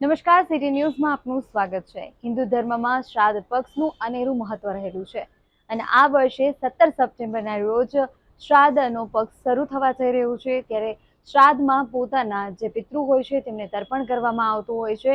નમસ્કાર, સિટી ન્યૂઝમાં આપનું સ્વાગત છે. હિન્દુ ધર્મમાં શ્રાદ્ધ પક્ષનું અનેરું મહત્વ રહેલું છે. અને આ વર્ષે સત્તર સપ્ટેમ્બરના રોજ શ્રાદ્ધનો પક્ષ શરૂ થવા જઈ રહ્યું છે. ત્યારે શ્રાદ્ધમાં પોતાના જે પિતૃ હોય છે, તેમને તર્પણ કરવામાં આવતું હોય છે.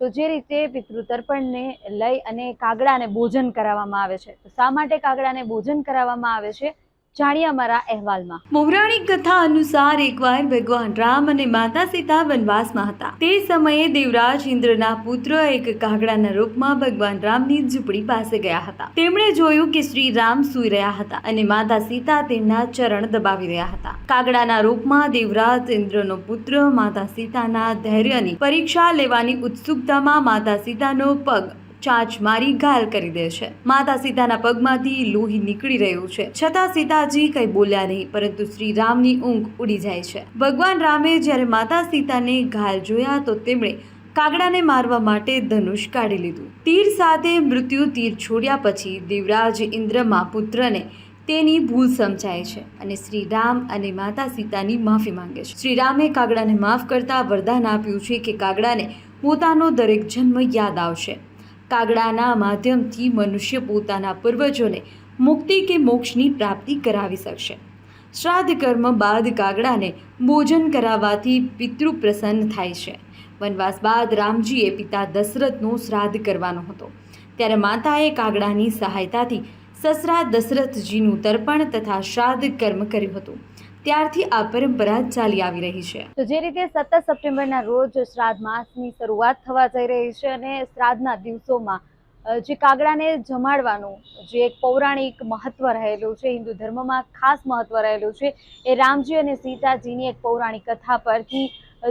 તો જે રીતે પિતૃ તર્પણને લઈ અને કાગડાને ભોજન કરાવવામાં આવે છે. તો શા માટે કાગડાને ભોજન કરાવવામાં આવે છે? જાણીએ અમારા અહેવાલમાં. પૌરાણિક કથા અનુસાર એકવાર ભગવાન રામ અને માતા સીતા વનવાસમાં હતા. તે સમયે દેવરાજ ઇન્દ્રના પુત્ર એક કાગડાના રૂપમાં ભગવાન રામની ઝૂંપડી પાસે ગયા હતા. તેમણે જોયું કે શ્રી રામ સૂઈ રહ્યા હતા અને માતા સીતા તેમના ચરણ દબાવી રહ્યા હતા. કાગડાના રૂપમાં દેવરાજ ઇન્દ્રનો પુત્ર માતા સીતાના ધૈર્યની પરીક્ષા લેવાની ઉત્સુકતામાં માતા સીતાનો પગ ચાંચ મારી ઘાયલ કરી દે છે. માતા સીતાના પગમાંથી લોહી નીકળી રહ્યું છે. છતાં સીતાજી કંઈ બોલ્યા નહીં, પરંતુ શ્રી રામની ઊંઘ ઉડી જાય છે. ભગવાન રામે જ્યારે માતા સીતાને ઘાયલ જોયા તો તેમણે કાગડાને મારવા માટે ધનુષ કાઢી લીધું. તીર સાથે મૃત્યુ તીર છોડ્યા પછી દેવરાજ ઇન્દ્રમાં પુત્રને તેની ભૂલ સમજાય છે અને શ્રી રામ અને માતા સીતાની માફી માંગે છે. શ્રી રામે કાગડાને માફ કરતા વરદાન આપ્યું છે કે કાગડાને પોતાનો દરેક જન્મ યાદ આવશે. કાગડાના માધ્યમથી મનુષ્ય પોતાના પૂર્વજોને મુક્તિ કે મોક્ષની પ્રાપ્તિ કરાવી શકશે. શ્રાદ્ધ કર્મ બાદ કાગડાને ભોજન કરાવવાથી પિતૃ પ્રસન્ન થાય છે. વનવાસ બાદ રામજીએ પિતા દશરથનો શ્રાદ્ધ કરવાનો હતો. ત્યારે માતાએ કાગડાની સહાયતાથી સસરા દશરથજીનું તર્પણ તથા શ્રાદ્ધ કર્મ કર્યું હતું. ત્યારથી આ પરંપરા ચાલી આવી રહી છે. તો જે રીતે સત્તર સપ્ટેમ્બરના રોજ શ્રાદ્ધ માસની શરૂઆત થવા જઈ રહી છે અને શ્રાદ્ધના દિવસોમાં જે કાગડાને જમાડવાનું જે એક પૌરાણિક મહત્વ રહેલું છે, હિન્દુ ધર્મમાં ખાસ મહત્વ રહેલું છે, એ રામજી અને સીતાજીની એક પૌરાણિક કથા પરથી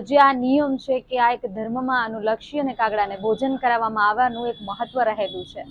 જે આ નિયમ છે કે આ એક ધર્મમાં આનું લક્ષ્ય અને કાગડાને ભોજન કરાવવામાં આવવાનું એક મહત્વ રહેલું છે.